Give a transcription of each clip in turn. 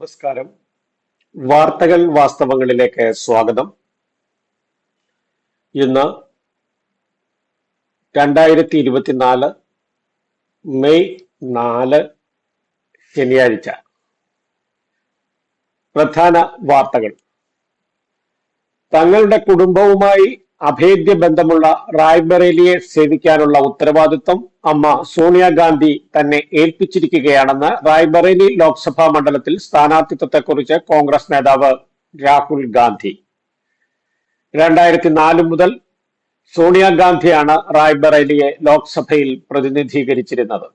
നമസ്കാരം. വാർത്തകൾ വാസ്തവങ്ങളിലേക്ക് സ്വാഗതം. ഇന്ന് രണ്ടായിരത്തി ഇരുപത്തിനാല് മെയ് നാല് ശനിയാഴ്ച. പ്രധാന വാർത്തകൾ. തങ്ങളുടെ കുടുംബവുമായി അഭേദ്യ ബന്ധമുള്ള റായ്ബറേലിയെ സേവിക്കാനുള്ള ഉത്തരവാദിത്വം അമ്മ സോണിയാഗാന്ധി തന്നെ ഏൽപ്പിച്ചിരിക്കുകയാണെന്ന് റായ്ബറേലി ലോക്സഭാ മണ്ഡലത്തിൽ സ്ഥാനാർത്ഥിത്വത്തെക്കുറിച്ച് കോൺഗ്രസ് നേതാവ് രാഹുൽ ഗാന്ധി. രണ്ടായിരത്തി നാല് മുതൽ സോണിയാഗാന്ധിയാണ് റായ്ബറേലിയെ ലോക്സഭയിൽ പ്രതിനിധീകരിച്ചിരുന്നത്.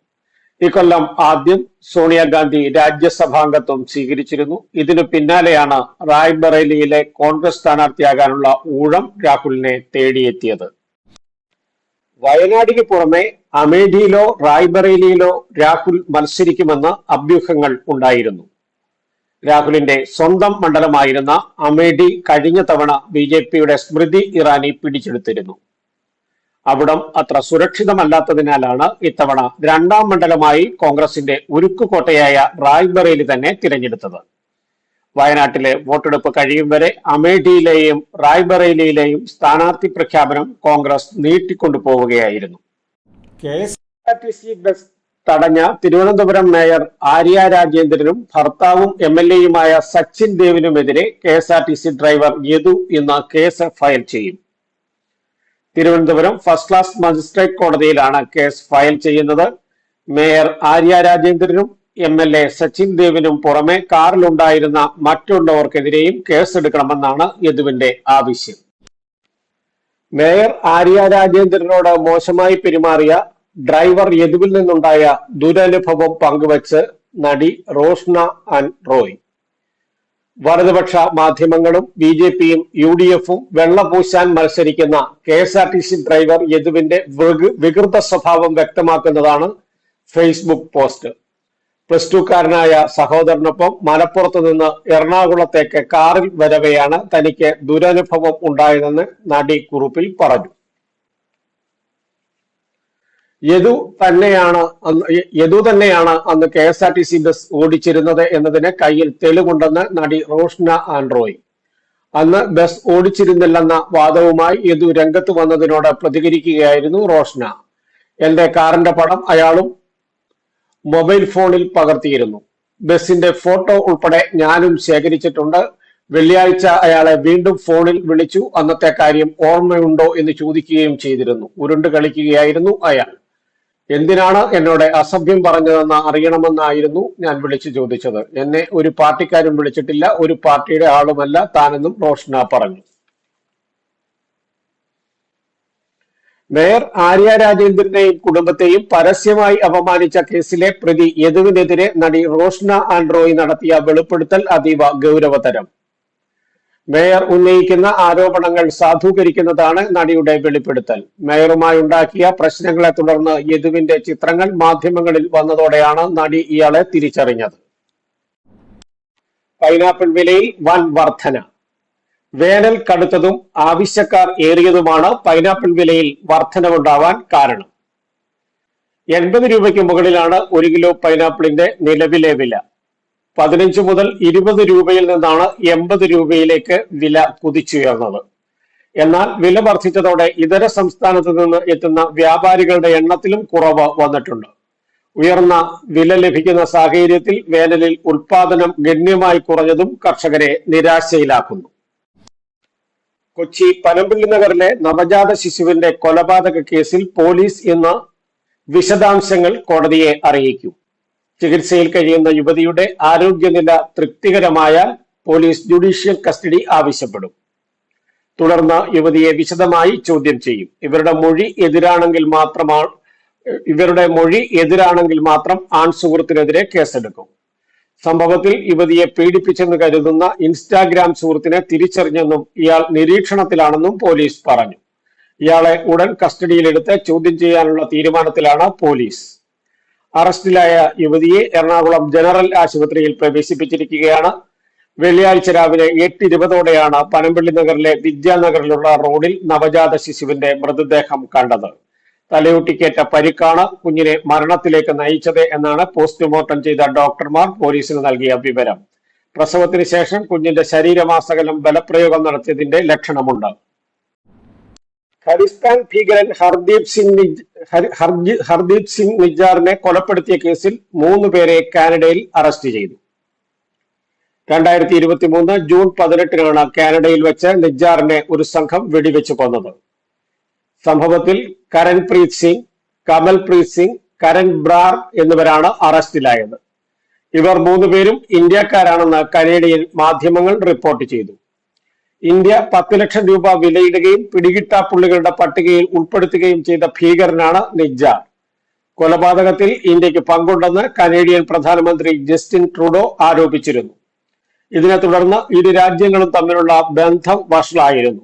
ഇക്കൊല്ലം ആദ്യം സോണിയാഗാന്ധി രാജ്യസഭാംഗത്വം സ്വീകരിച്ചിരുന്നു. ഇതിനു പിന്നാലെയാണ് റായ്ബറേലിയിലെ കോൺഗ്രസ് സ്ഥാനാർത്ഥിയാകാനുള്ള ഊഴം രാഹുലിനെ തേടിയെത്തിയത്. വയനാടിന് പുറമെ അമേഠിയിലോ റായ്ബറേലിയിലോ രാഹുൽ മത്സരിക്കുമെന്ന് അഭ്യൂഹങ്ങൾ ഉണ്ടായിരുന്നു. രാഹുലിന്റെ സ്വന്തം മണ്ഡലമായിരുന്ന അമേഠി കഴിഞ്ഞ തവണ ബി സ്മൃതി ഇറാനി പിടിച്ചെടുത്തിരുന്നു. അവിടം അത്ര സുരക്ഷിതമല്ലാത്തതിനാലാണ് ഇത്തവണ രണ്ടാം മണ്ഡലമായി കോൺഗ്രസിന്റെ ഉരുക്കുകോട്ടയായ റായ്ബറയിൽ തന്നെ തിരഞ്ഞെടുത്തത്. വയനാട്ടിലെ വോട്ടെടുപ്പ് കഴിയും വരെ അമേഠിയിലെയും റായ്ബറേലിയിലെയും സ്ഥാനാർത്ഥി പ്രഖ്യാപനം Congress നീട്ടിക്കൊണ്ടുപോവുകയായിരുന്നു. K S R T C bus തടഞ്ഞ തിരുവനന്തപുരം മേയർ ആര്യ രാജേന്ദ്രനും ഭർത്താവും എം എൽ എയുമായ Sachin ദേവിനുമെതിരെ K S R T C driver Yadu ഇന്ന് കേസ് ഫയൽ ചെയ്യും. തിരുവനന്തപുരം ഫസ്റ്റ് ക്ലാസ് മജിസ്ട്രേറ്റ് കോടതിയിലാണ് കേസ് ഫയൽ ചെയ്യുന്നത്. മേയർ ആര്യ രാജേന്ദ്രനും എം എൽ എ സച്ചിൻ ദേവിനും പുറമെ കാറിലുണ്ടായിരുന്ന മറ്റുള്ളവർക്കെതിരെയും കേസെടുക്കണമെന്നാണ് യദുവിന്റെ ആവശ്യം. മേയർ ആര്യ രാജേന്ദ്രനോട് മോശമായി പെരുമാറിയ ഡ്രൈവർ യദുവിൽ നിന്നുണ്ടായ ദുരനുഭവം പങ്കുവച്ച് നടി റോഷ്ന ആൻഡ് റോയ് വലതുപക്ഷ മാധ്യമങ്ങളും ബി ജെ പിയും യു ഡി എഫും വെള്ളപൂശാൻ മത്സരിക്കുന്ന K S R T C driver യദുവിന്റെ വികൃത സ്വഭാവം വ്യക്തമാക്കുന്നതാണ് ഫേസ്ബുക്ക് പോസ്റ്റ്. പ്ലസ് ടുക്കാരനായ സഹോദരനൊപ്പം മലപ്പുറത്ത് നിന്ന് എറണാകുളത്തേക്ക് കാറിൽ വരവെയാണ് തനിക്ക് ദുരനുഭവം ഉണ്ടായതെന്ന് നടി കുറിപ്പിൽ പറഞ്ഞു. യദു തന്നെയാണ് യദു തന്നെയാണ് അന്ന് K S R T C bus ഓടിച്ചിരുന്നത് എന്നതിന് കയ്യിൽ തെളിവുണ്ടെന്ന് നടി റോഷ്ന ആൻഡ്രോയ്. അന്ന് ബസ് ഓടിച്ചിരുന്നില്ലെന്ന വാദവുമായി യദു രംഗത്ത് വന്നതിനോട് പ്രതികരിക്കുകയായിരുന്നു റോഷ്ന. എന്റെ കാറിന്റെ പടം അയാളും മൊബൈൽ ഫോണിൽ പകർത്തിയിരുന്നു. ബസിന്റെ ഫോട്ടോ ഉൾപ്പെടെ ഞാനും ശേഖരിച്ചിട്ടുണ്ട്. വെള്ളിയാഴ്ച അയാളെ വീണ്ടും ഫോണിൽ വിളിച്ചു. അന്നത്തെ കാര്യം ഓർമ്മയുണ്ടോ എന്ന് ചോദിക്കുകയും ചെയ്തിരുന്നു. ഉരുണ്ട് കളിക്കുകയായിരുന്നു അയാൾ. എന്തിനാണ് എന്നോട് അസഭ്യം പറഞ്ഞതെന്ന് അറിയണമെന്നായിരുന്നു ഞാൻ വിളിച്ചു ചോദിച്ചത്. എന്നെ ഒരു പാർട്ടിക്കാരും വിളിച്ചിട്ടില്ല ഒരു പാർട്ടിയുടെ ആളുമല്ല താനെന്നും റോഷ്ന പറഞ്ഞു. മേയർ ആര്യ രാജേന്ദ്രനെയും കുടുംബത്തെയും പരസ്യമായി അപമാനിച്ച കേസിലെ പ്രതി യദുവിനെതിരെ നടി റോഷ്ന ആൻഡ്രോയി നടത്തിയ വെളിപ്പെടുത്തൽ അതീവ ഗൗരവതരം. മേയർ ഉന്നയിക്കുന്ന ആരോപണങ്ങൾ സാധൂകരിക്കുന്നതാണ് നടിയുടെ വെളിപ്പെടുത്തൽ. മേയറുമായി ഉണ്ടാക്കിയ പ്രശ്നങ്ങളെ തുടർന്ന് യദുവിന്റെ ചിത്രങ്ങൾ മാധ്യമങ്ങളിൽ വന്നതോടെയാണ് നടി ഇയാളെ തിരിച്ചറിഞ്ഞത്. പൈനാപ്പിൾ വിലയിൽ വൻ വർധന. വേനൽ കടുത്തതും ആവശ്യക്കാർ ഏറിയതുമാണ് പൈനാപ്പിൾ വിലയിൽ വർധനവുണ്ടാവാൻ കാരണം. എൺപത് രൂപയ്ക്ക് മുകളിലാണ് ഒരു കിലോ പൈനാപ്പിളിന്റെ നിലവിലെ വില. പതിനഞ്ച് മുതൽ ഇരുപത് രൂപയിൽ നിന്നാണ് എൺപത് രൂപയിലേക്ക് വില കുതിച്ചുയർന്നത്. എന്നാൽ വില വർദ്ധിച്ചതോടെ ഇതര സംസ്ഥാനത്ത് നിന്ന് എത്തുന്ന വ്യാപാരികളുടെ എണ്ണത്തിലും കുറവ് വന്നിട്ടുണ്ട്. ഉയർന്ന വില ലഭിക്കുന്ന സാഹചര്യത്തിൽ വേനലിൽ ഉൽപാദനം ഗണ്യമായി കുറഞ്ഞതും കർഷകരെ നിരാശയിലാക്കുന്നു. കൊച്ചി പനമ്പിള്ളി നഗറിലെ നവജാത ശിശുവിന്റെ കൊലപാതക കേസിൽ പോലീസ് ഇന്ന് വിശദാംശങ്ങൾ കോടതിയെ അറിയിക്കും. ചികിത്സയിൽ കഴിയുന്ന യുവതിയുടെ ആരോഗ്യനില തൃപ്തികരമായാൽ പോലീസ് ജുഡീഷ്യൽ കസ്റ്റഡി ആവശ്യപ്പെടും. തുടർന്ന് യുവതിയെ വിശദമായി ചോദ്യം ചെയ്യും. ഇവരുടെ മൊഴി എതിരാണെങ്കിൽ മാത്രമാണ് ഇവരുടെ മൊഴി എതിരാണെങ്കിൽ മാത്രം ആൺ സുഹൃത്തിനെതിരെ കേസെടുക്കും. സംഭവത്തിൽ യുവതിയെ പീഡിപ്പിച്ചെന്ന് കരുതുന്ന ഇൻസ്റ്റാഗ്രാം സുഹൃത്തിനെ തിരിച്ചറിഞ്ഞെന്നും ഇയാൾ നിരീക്ഷണത്തിലാണെന്നും പോലീസ് പറഞ്ഞു. ഇയാളെ ഉടൻ കസ്റ്റഡിയിലെടുത്ത് ചോദ്യം ചെയ്യാനുള്ള തീരുമാനത്തിലാണ് പോലീസ്. അറസ്റ്റിലായ യുവതിയെ എറണാകുളം ജനറൽ ആശുപത്രിയിൽ പ്രവേശിപ്പിച്ചിരിക്കുകയാണ്. വെള്ളിയാഴ്ച രാവിലെ എട്ട് ഇരുപതോടെയാണ് പനമ്പള്ളി നഗറിലെ വിദ്യാനഗറിലുള്ള റോഡിൽ നവജാത ശിശുവിന്റെ മൃതദേഹം കണ്ടത്. തലയൊട്ടിക്കേറ്റ പരിക്കാണ് കുഞ്ഞിനെ മരണത്തിലേക്ക് നയിച്ചത് എന്നാണ് പോസ്റ്റ്മോർട്ടം ചെയ്ത ഡോക്ടർമാർ പോലീസിന് നൽകിയ വിവരം. പ്രസവത്തിന് ശേഷം കുഞ്ഞിന്റെ ശരീരമാസകലം ബലപ്രയോഗം നടത്തിയതിന്റെ ലക്ഷണമുണ്ട്. ഖലിസ്ഥാൻ ഭീകരൻ ഹർദീപ് സിംഗ് ഹർദീപ് സിംഗ് നിജാറിനെ കൊലപ്പെടുത്തിയ കേസിൽ മൂന്ന് പേരെ കാനഡയിൽ അറസ്റ്റ് ചെയ്തു. രണ്ടായിരത്തി ഇരുപത്തി മൂന്ന് ജൂൺ പതിനെട്ടിനാണ് കാനഡയിൽ വെച്ച് നിജാറിനെ ഒരു സംഘം വെടിവെച്ച് കൊന്നത്. സംഭവത്തിൽ കരൺപ്രീത് സിംഗ് കമൽപ്രീത് സിംഗ് കരൺ ബ്രാർ എന്നിവരാണ് അറസ്റ്റിലായത്. ഇവർ മൂന്നുപേരും ഇന്ത്യക്കാരാണെന്ന് കനേഡിയൻ മാധ്യമങ്ങൾ റിപ്പോർട്ട് ചെയ്തു. ഇന്ത്യ പത്ത് ലക്ഷം രൂപ വിലയിടുകയും പിടികിട്ടാപ്പുള്ളികളുടെ പട്ടികയിൽ ഉൾപ്പെടുത്തുകയും ചെയ്ത ഭീകരനാണ് നിജ കൊലപാതകത്തിൽ ഇന്ത്യയ്ക്ക് പങ്കുണ്ടെന്ന് കനേഡിയൻ പ്രധാനമന്ത്രി ജസ്റ്റിൻ ട്രൂഡോ ആരോപിച്ചിരുന്നു. ഇതിനെ തുടർന്ന് ഇരു രാജ്യങ്ങളും തമ്മിലുള്ള ബന്ധം വഷളായിരുന്നു.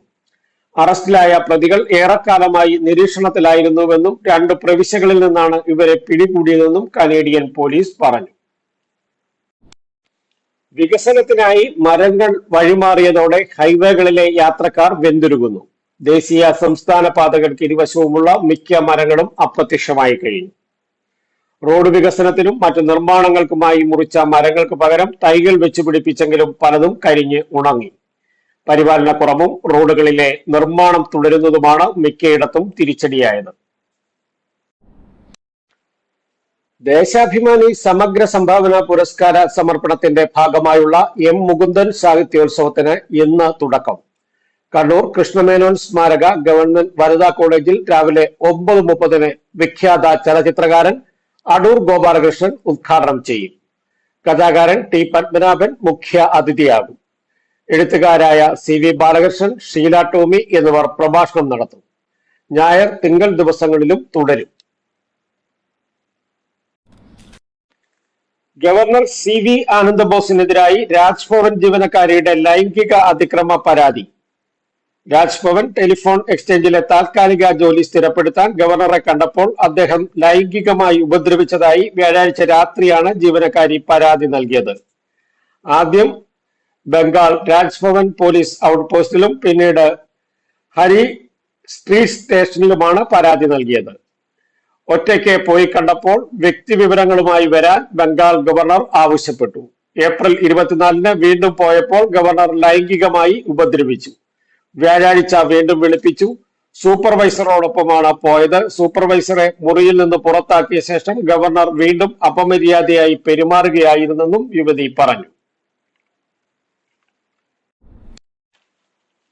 അറസ്റ്റിലായ പ്രതികൾ ഏറെക്കാലമായി നിരീക്ഷണത്തിലായിരുന്നുവെന്നും രണ്ട് പ്രവിശ്യകളിൽ നിന്നാണ് ഇവരെ പിടികൂടിയതെന്നും കനേഡിയൻ പോലീസ് പറഞ്ഞു. വികസനത്തിനായി മരങ്ങൾ വഴിമാറിയതോടെ ഹൈവേകളിലെ യാത്രക്കാർ വെന്തുരുകുന്നു. ദേശീയ സംസ്ഥാന പാതകൾക്ക് ഇരുവശവുമുള്ള മിക്ക മരങ്ങളും അപ്രത്യക്ഷമായി കഴിഞ്ഞു. റോഡ് വികസനത്തിനും മറ്റു നിർമ്മാണങ്ങൾക്കുമായി മുറിച്ച മരങ്ങൾക്ക് പകരം തൈകൾ വെച്ചുപിടിപ്പിച്ചെങ്കിലും പലതും കരിഞ്ഞ് ഉണങ്ങി. പരിപാലനക്കുറവും റോഡുകളിലെ നിർമ്മാണം തുടരുന്നതുമാണ് മിക്കയിടത്തും തിരിച്ചടിയായത്. ദേശാഭിമാനി സമഗ്ര സംഭാവന പുരസ്കാര സമർപ്പണത്തിന്റെ ഭാഗമായുള്ള എം മുകുന്ദൻ സാഹിത്യോത്സവത്തിന് ഇന്ന് തുടക്കം. കണ്ണൂർ കൃഷ്ണമേനോൻ സ്മാരക ഗവൺമെന്റ് വനിതാ കോളേജിൽ രാവിലെ ഒമ്പത് മുപ്പതിന് വിഖ്യാത ചലച്ചിത്രകാരൻ അടൂർ ഗോപാലകൃഷ്ണൻ ഉദ്ഘാടനം ചെയ്യും. കഥാകാരൻ ടി പത്മനാഭൻ മുഖ്യ അതിഥിയാകും. എഴുത്തുകാരായ സി വി ബാലകൃഷ്ണൻ ഷീല ടോമി എന്നിവർ പ്രഭാഷണം നടത്തും. ഞായർ തിങ്കൾ ദിവസങ്ങളിലും തുടരും. ഗവർണർ സി വി ആനന്ദബോസിനെതിരായി രാജ്ഭവൻ ജീവനക്കാരിയുടെ ലൈംഗിക അതിക്രമ പരാതി. രാജ്ഭവൻ ടെലിഫോൺ എക്സ്ചേഞ്ചിലെ താൽക്കാലിക ജോലി സ്ഥിരപ്പെടുത്താൻ ഗവർണറെ കണ്ടപ്പോൾ അദ്ദേഹം ലൈംഗികമായി ഉപദ്രവിച്ചതായി വ്യാഴാഴ്ച രാത്രിയാണ് ജീവനക്കാരി പരാതി നൽകിയത്. ആദ്യം ബംഗാൾ രാജ്ഭവൻ പോലീസ് ഔട്ട് പോസ്റ്റിലും പിന്നീട് ഹരി സ്ട്രീറ്റ് സ്റ്റേഷനിലുമാണ് പരാതി നൽകിയത്. ഒറ്റയ്ക്ക് പോയി കണ്ടപ്പോൾ വ്യക്തി വിവരങ്ങളുമായി വരാൻ ബംഗാൾ ഗവർണർ ആവശ്യപ്പെട്ടു. ഏപ്രിൽ ഇരുപത്തിനാലിന് വീണ്ടും പോയപ്പോൾ ഗവർണർ ലൈംഗികമായി ഉപദ്രവിച്ചു. വ്യാഴാഴ്ച വീണ്ടും വിളിപ്പിച്ചു. സൂപ്പർവൈസറോടൊപ്പമാണ് പോയത്. സൂപ്പർവൈസറെ മുറിയിൽ നിന്ന് പുറത്താക്കിയ ശേഷം ഗവർണർ വീണ്ടും അപമര്യാദയായി പെരുമാറുകയായിരുന്നെന്നും യുവതി പറഞ്ഞു.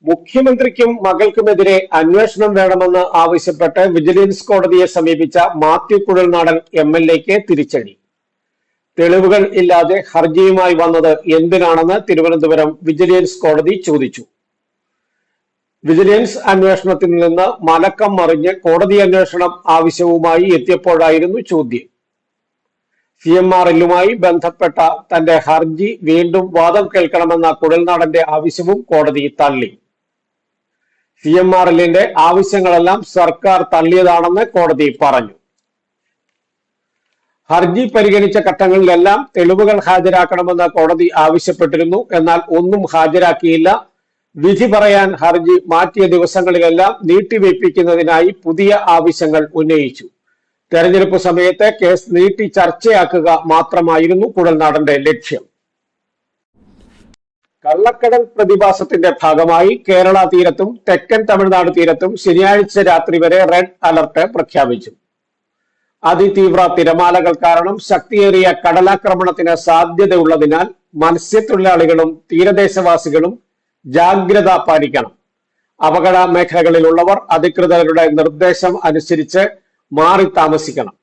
മുഖ്യമന്ത്രിക്കും മകൾക്കുമെതിരെ അന്വേഷണം വേണമെന്ന് ആവശ്യപ്പെട്ട് വിജിലൻസ് കോടതിയെ സമീപിച്ച മാത്യു കുഴൽനാടൻ എം എൽ എക്ക് തിരിച്ചടി. തെളിവുകൾ ഇല്ലാതെ ഹർജിയുമായി വന്നത് എന്തിനാണെന്ന് തിരുവനന്തപുരം വിജിലൻസ് കോടതി ചോദിച്ചു. വിജിലൻസ് അന്വേഷണത്തിൽ നിന്ന് മലക്കം മറിഞ്ഞ് കോടതി അന്വേഷണം ആവശ്യവുമായി എത്തിയപ്പോഴായിരുന്നു ചോദ്യം. സി എം ആർ എല്ലുമായി ബന്ധപ്പെട്ട തന്റെ ഹർജി വീണ്ടും വാദം കേൾക്കണമെന്ന കുഴൽനാടന്റെ ആവശ്യവും കോടതി തള്ളി. സി എം ആർ എല്ലിന്റെ ആവശ്യങ്ങളെല്ലാം സർക്കാർ തള്ളിയതാണെന്ന് കോടതി പറഞ്ഞു. ഹർജി പരിഗണിച്ച ഘട്ടങ്ങളിലെല്ലാം തെളിവുകൾ ഹാജരാക്കണമെന്ന് കോടതി ആവശ്യപ്പെട്ടിരുന്നു. എന്നാൽ ഒന്നും ഹാജരാക്കിയില്ല. വിധി പറയാൻ ഹർജി മാറ്റിയ ദിവസങ്ങളിലെല്ലാം നീട്ടിവെപ്പിക്കുന്നതിനായി പുതിയ ആവശ്യങ്ങൾ ഉന്നയിച്ചു. തെരഞ്ഞെടുപ്പ് സമയത്തെ കേസ് നീട്ടി ചർച്ചയാക്കുക മാത്രമായിരുന്നു കുഴൽനാടന്റെ ലക്ഷ്യം. കള്ളക്കടൽ പ്രതിഭാസത്തിന്റെ ഭാഗമായി കേരള തീരത്തും തെക്കൻ തമിഴ്നാട് തീരത്തും ശനിയാഴ്ച രാത്രി വരെ റെഡ് അലർട്ട് പ്രഖ്യാപിച്ചു. അതിതീവ്ര തിരമാലകൾ കാരണം ശക്തിയേറിയ കടലാക്രമണത്തിന് സാധ്യതയുള്ളതിനാൽ മത്സ്യത്തൊഴിലാളികളും തീരദേശവാസികളും ജാഗ്രത പാലിക്കണം. അപകട മേഖലകളിലുള്ളവർ അധികൃതരുടെ നിർദ്ദേശം അനുസരിച്ച് മാറി താമസിക്കണം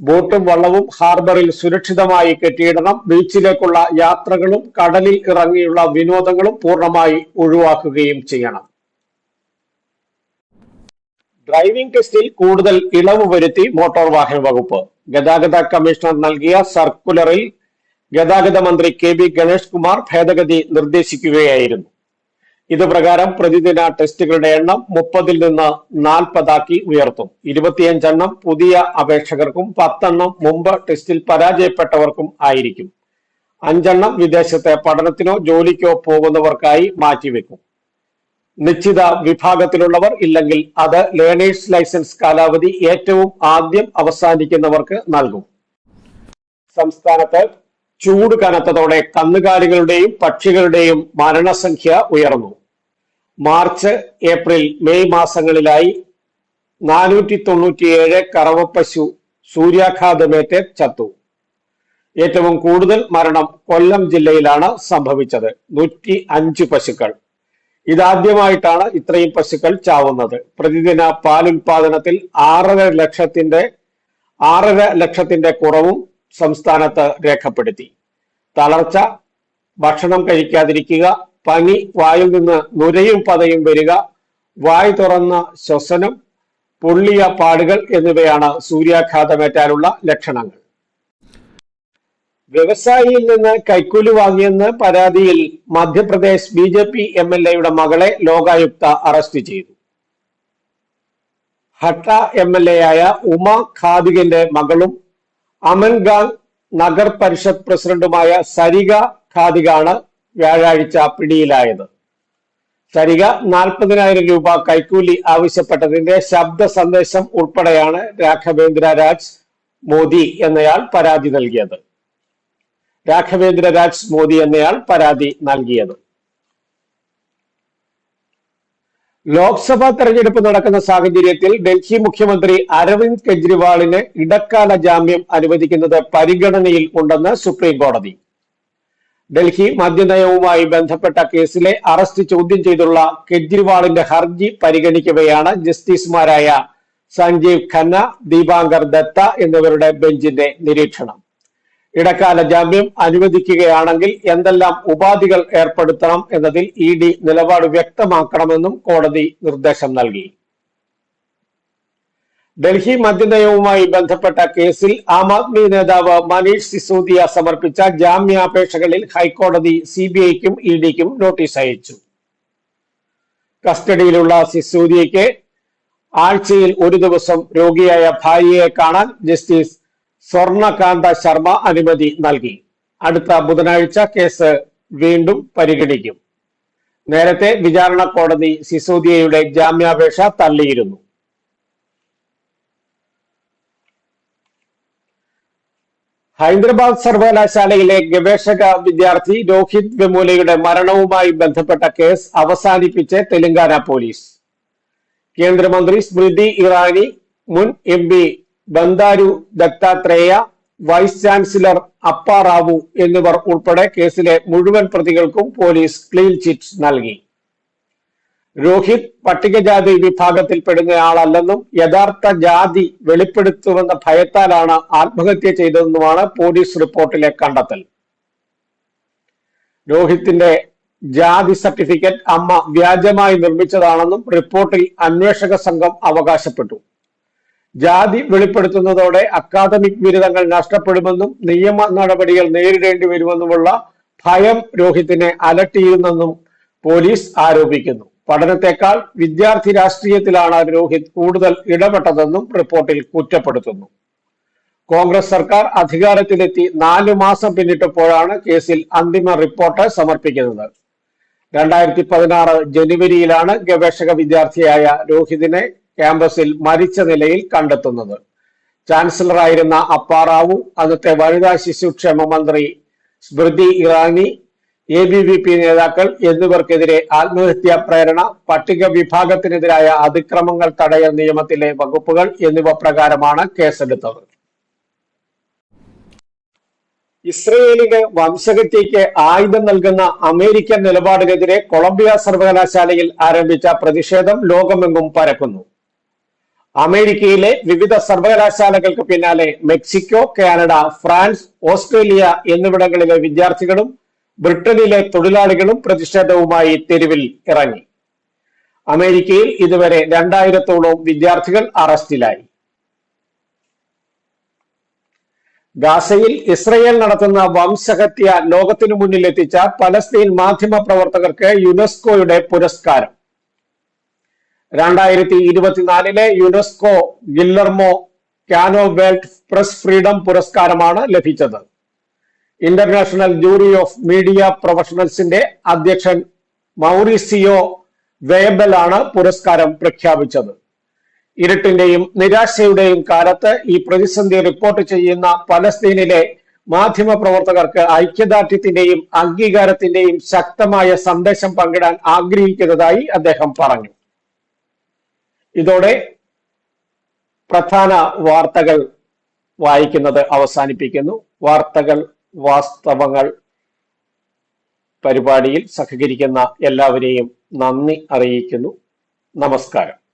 ബോട്ടും വള്ളവും ഹാർബറിൽ സുരക്ഷിതമായി കെട്ടിയിടണം. ബീച്ചിലേക്കുള്ള യാത്രകളും കടലിൽ ഇറങ്ങിയുള്ള വിനോദങ്ങളും പൂർണമായി ഒഴിവാക്കുകയും ചെയ്യണം. ഡ്രൈവിംഗ് ടെസ്റ്റിൽ കൂടുതൽ ഇളവ് വരുത്തി മോട്ടോർ വാഹന വകുപ്പ്. ഗതാഗത കമ്മീഷണർ നൽകിയ സർക്കുലറിൽ ഗതാഗത മന്ത്രി കെ ബി ഗണേഷ് കുമാർ ഭേദഗതി നിർദ്ദേശിക്കുകയായിരുന്നു. ഇത് പ്രകാരം പ്രതിദിന ടെസ്റ്റുകളുടെ എണ്ണം മുപ്പതിൽ നിന്ന് നാൽപ്പതാക്കി ഉയർത്തും. ഇരുപത്തിയഞ്ചെണ്ണം പുതിയ അപേക്ഷകർക്കും പത്തെണ്ണം മുമ്പ് ടെസ്റ്റിൽ പരാജയപ്പെട്ടവർക്കും ആയിരിക്കും. അഞ്ചെണ്ണം വിദേശത്തെ പഠനത്തിനോ ജോലിക്കോ പോകുന്നവർക്കായി മാറ്റിവെക്കും. നിശ്ചിത വിഭാഗത്തിലുള്ളവർ ഇല്ലെങ്കിൽ അത് ലേണേഴ്സ് ലൈസൻസ് കാലാവധി ഏറ്റവും ആദ്യം അവസാനിക്കുന്നവർക്ക് നൽകും. സംസ്ഥാനത്ത് ചൂട് കനത്തതോടെ കന്നുകാലികളുടെയും പക്ഷികളുടെയും മരണസംഖ്യ ഉയർന്നു. മാർച്ച് ഏപ്രിൽ മെയ് മാസങ്ങളിലായി നാനൂറ്റി തൊണ്ണൂറ്റിയേഴ് കറവപ്പശു സൂര്യാഘാതമേറ്റ് ചത്തു. ഏറ്റവും കൂടുതൽ മരണം കൊല്ലം ജില്ലയിലാണ് സംഭവിച്ചത്. നൂറ്റി അഞ്ച് പശുക്കൾ. ഇതാദ്യമായിട്ടാണ് ഇത്രയും പശുക്കൾ ചാവുന്നത്. പ്രതിദിന പാലുൽപാദനത്തിൽ ആറര ലക്ഷത്തിന്റെ ആറര ലക്ഷത്തിന്റെ കുറവും സംസ്ഥാനത്ത് രേഖപ്പെടുത്തി. തളർച്ച ഭക്ഷണം കഴിക്കാതിരിക്കുക പനി വായിൽ നിന്ന് നുരയും പതയും വരിക വായ് തുറന്ന ശ്വസനം പൊള്ളിയ പാടുകൾ എന്നിവയാണ് സൂര്യാഘാതമേറ്റാലുള്ള ലക്ഷണങ്ങൾ. വ്യവസായിയിൽ നിന്ന് കൈക്കൂലി വാങ്ങിയെന്ന് പരാതിയിൽ Madhya Pradesh B J P M L എയുടെ മകളെ ലോകായുക്ത അറസ്റ്റ് ചെയ്തു. ഹട്ട എം എൽ എ ആയ ഉമ ഖാദിഗിന്റെ മകളും അമൻഗാങ് നഗർ പരിഷത്ത് പ്രസിഡന്റുമായ സരിക ഖാദികാണ് വ്യാഴാഴ്ച പിടിയിലായത്. സരിക നാൽപ്പതിനായിരം രൂപ കൈക്കൂലി ആവശ്യപ്പെട്ടതിന്റെ ശബ്ദ സന്ദേശം ഉൾപ്പെടെയാണ് രാഘവേന്ദ്ര രാജ് മോദി എന്നയാൾ പരാതി നൽകിയത്. രാഘവേന്ദ്ര രാജ് മോദി എന്നയാൾ പരാതി നൽകിയത്. ലോക്സഭാ തെരഞ്ഞെടുപ്പ് നടക്കുന്ന സാഹചര്യത്തിൽ ഡൽഹി മുഖ്യമന്ത്രി അരവിന്ദ് കെജ്രിവാളിന് ഇടക്കാല ജാമ്യം അനുവദിക്കുന്നത് പരിഗണനയിൽ ഉണ്ടെന്ന് സുപ്രീം കോടതി. ഡൽഹി മദ്യനയവുമായി ബന്ധപ്പെട്ട കേസിലെ അറസ്റ്റ് ചോദ്യം ചെയ്തുള്ള കെജ്രിവാളിന്റെ ഹർജി പരിഗണിക്കവെയാണ് ജസ്റ്റിസുമാരായ സഞ്ജീവ് ഖന്ന ദീപാങ്കർ ദത്ത എന്നിവരുടെ ബെഞ്ചിന്റെ നിരീക്ഷണം. ഇടക്കാല ജാമ്യം അനുവദിക്കുകയാണെങ്കിൽ എന്തെല്ലാം ഉപാധികൾ ഏർപ്പെടുത്തണം എന്നതിൽ ഇ ഡി നിലപാട് വ്യക്തമാക്കണമെന്നും കോടതി നിർദ്ദേശം നൽകി. ഡൽഹി മദ്യനയവുമായി ബന്ധപ്പെട്ട കേസിൽ ആം ആദ്മി നേതാവ് മനീഷ് സിസോദിയ സമർപ്പിച്ച ജാമ്യാപേക്ഷകളിൽ ഹൈക്കോടതി സി ബി ഐക്കും ഇ ഡിക്കും നോട്ടീസ് അയച്ചു. കസ്റ്റഡിയിലുള്ള സിസോദിയയ്ക്ക് ആഴ്ചയിൽ ഒരു ദിവസം രോഗിയായ ഭാര്യയെ കാണാൻ ജസ്റ്റിസ് സ്വർണകാന്ത ശർമ്മ അനുമതി നൽകി. അടുത്ത ബുധനാഴ്ച കേസ് വീണ്ടും പരിഗണിക്കും. നേരത്തെ വിചാരണ കോടതി സിസോദിയയുടെ ജാമ്യാപേക്ഷ തള്ളിയിരുന്നു. ഹൈദരാബാദ് സർവകലാശാലയിലെ ഗവേഷക വിദ്യാർത്ഥി രോഹിത് വെമൂലയുടെ മരണവുമായി ബന്ധപ്പെട്ട കേസ് അവസാനിപ്പിച്ച് തെലങ്കാന പോലീസ്. കേന്ദ്രമന്ത്രി സ്മൃതി ഇറാനി മുൻ M Bandaru Dattatreya vice chancellor Appa Rao എന്നിവർ ഉൾപ്പെടെ കേസിലെ മുഴുവൻ പ്രതികൾക്കും പോലീസ് ക്ലീൻ ചിറ്റ് നൽകി. രോഹിത് പട്ടികജാതി വിഭാഗത്തിൽപ്പെടുന്നയാളല്ലെന്നും യഥാർത്ഥ ജാതി വെളിപ്പെടുത്തുമെന്ന ഭയത്താലാണ് ആത്മഹത്യ ചെയ്തതെന്നുമാണ് പോലീസ് റിപ്പോർട്ടിലെ കണ്ടെത്തൽ. രോഹിത്തിന്റെ ജാതി സർട്ടിഫിക്കറ്റ് അമ്മ വ്യാജമായി നിർമ്മിച്ചതാണെന്നും റിപ്പോർട്ടിൽ അന്വേഷക സംഘം അവകാശപ്പെട്ടു. ജാതി വെളിപ്പെടുത്തുന്നതോടെ അക്കാദമിക് ബിരുദങ്ങൾ നഷ്ടപ്പെടുമെന്നും നിയമ നടപടികൾ നേരിടേണ്ടി വരുമെന്നുമുള്ള ഭയം രോഹിത്തിനെ അലട്ടിയിരുന്നെന്നും പോലീസ് ആരോപിക്കുന്നു. പഠനത്തെക്കാൾ വിദ്യാർത്ഥി രാഷ്ട്രീയത്തിലാണ് രോഹിത് കൂടുതൽ ഇടപെട്ടതെന്നും റിപ്പോർട്ടിൽ കുറ്റപ്പെടുത്തുന്നു. കോൺഗ്രസ് സർക്കാർ അധികാരത്തിലെത്തി നാലു മാസം പിന്നിട്ടപ്പോഴാണ് കേസിൽ അന്തിമ റിപ്പോർട്ട് സമർപ്പിക്കുന്നത്. രണ്ടായിരത്തി പതിനാറ് ജനുവരിയിലാണ് ഗവേഷക വിദ്യാർത്ഥിയായ രോഹിതിനെ ക്യാമ്പസിൽ മരിച്ച നിലയിൽ കണ്ടെത്തുന്നത്. ചാൻസലറായിരുന്ന അപ്പാറാവു അന്നത്തെ വനിതാ ശിശുക്ഷേമ മന്ത്രി Smriti Irani A B V P നേതാക്കൾ എന്നിവർക്കെതിരെ ആത്മഹത്യാ പ്രേരണ പട്ടിക വിഭാഗത്തിനെതിരായ അതിക്രമങ്ങൾ തടയൽ നിയമത്തിലെ വകുപ്പുകൾ എന്നിവ പ്രകാരമാണ് കേസെടുത്തത്. ഇസ്രയേലിന് വംശഹത്യയ്ക്ക് ആയുധം നൽകുന്ന അമേരിക്കൻ നിലപാടിനെതിരെ കൊളംബിയ സർവകലാശാലയിൽ ആരംഭിച്ച പ്രതിഷേധം ലോകമെങ്ങും പരക്കുന്നു. അമേരിക്കയിലെ വിവിധ സർവകലാശാലകൾക്ക് പിന്നാലെ മെക്സിക്കോ കാനഡ ഫ്രാൻസ് ഓസ്ട്രേലിയ എന്നിവിടങ്ങളിലെ വിദ്യാർത്ഥികളും ബ്രിട്ടനിലെ തൊഴിലാളികളും പ്രതിഷേധവുമായി തെരുവിൽ ഇറങ്ങി. അമേരിക്കയിൽ ഇതുവരെ രണ്ടായിരത്തോളം വിദ്യാർത്ഥികൾ അറസ്റ്റിലായി. ഗാസയിൽ ഇസ്രയേൽ നടത്തുന്ന വംശഹത്യ ലോകത്തിനു മുന്നിൽ എത്തിച്ച പലസ്തീൻ മാധ്യമ പ്രവർത്തകർക്ക് യുനെസ്കോയുടെ പുരസ്കാരം. രണ്ടായിരത്തി ഇരുപത്തിനാലിലെ UNESCO Guillermo Cano World press freedom പുരസ്കാരമാണ് ലഭിച്ചത്. ഇന്റർനാഷണൽ ജൂറി ഓഫ് മീഡിയ പ്രൊഫഷണൽസിന്റെ അധ്യക്ഷൻ മൗറിസിയോ ആണ് പുരസ്കാരം പ്രഖ്യാപിച്ചത്. ഇരുട്ടിന്റെയും നിരാശയുടെയും കാലത്ത് ഈ പ്രതിസന്ധി റിപ്പോർട്ട് ചെയ്യുന്ന പലസ്തീനിലെ മാധ്യമ പ്രവർത്തകർക്ക് ഐക്യദാർഢ്യത്തിന്റെയും അംഗീകാരത്തിന്റെയും ശക്തമായ സന്ദേശം പങ്കിടാൻ ആഗ്രഹിക്കുന്നതായി അദ്ദേഹം പറഞ്ഞു. ഇതോടെ പ്രധാന വാർത്തകൾ വായിക്കുന്നത് അവസാനിപ്പിക്കുന്നു. വാർത്തകൾ വാസ്തവങ്ങൾ പരിപാടിയിൽ സഹകരിക്കുന്ന എല്ലാവരെയും നന്ദി അറിയിക്കുന്നു. നമസ്കാരം.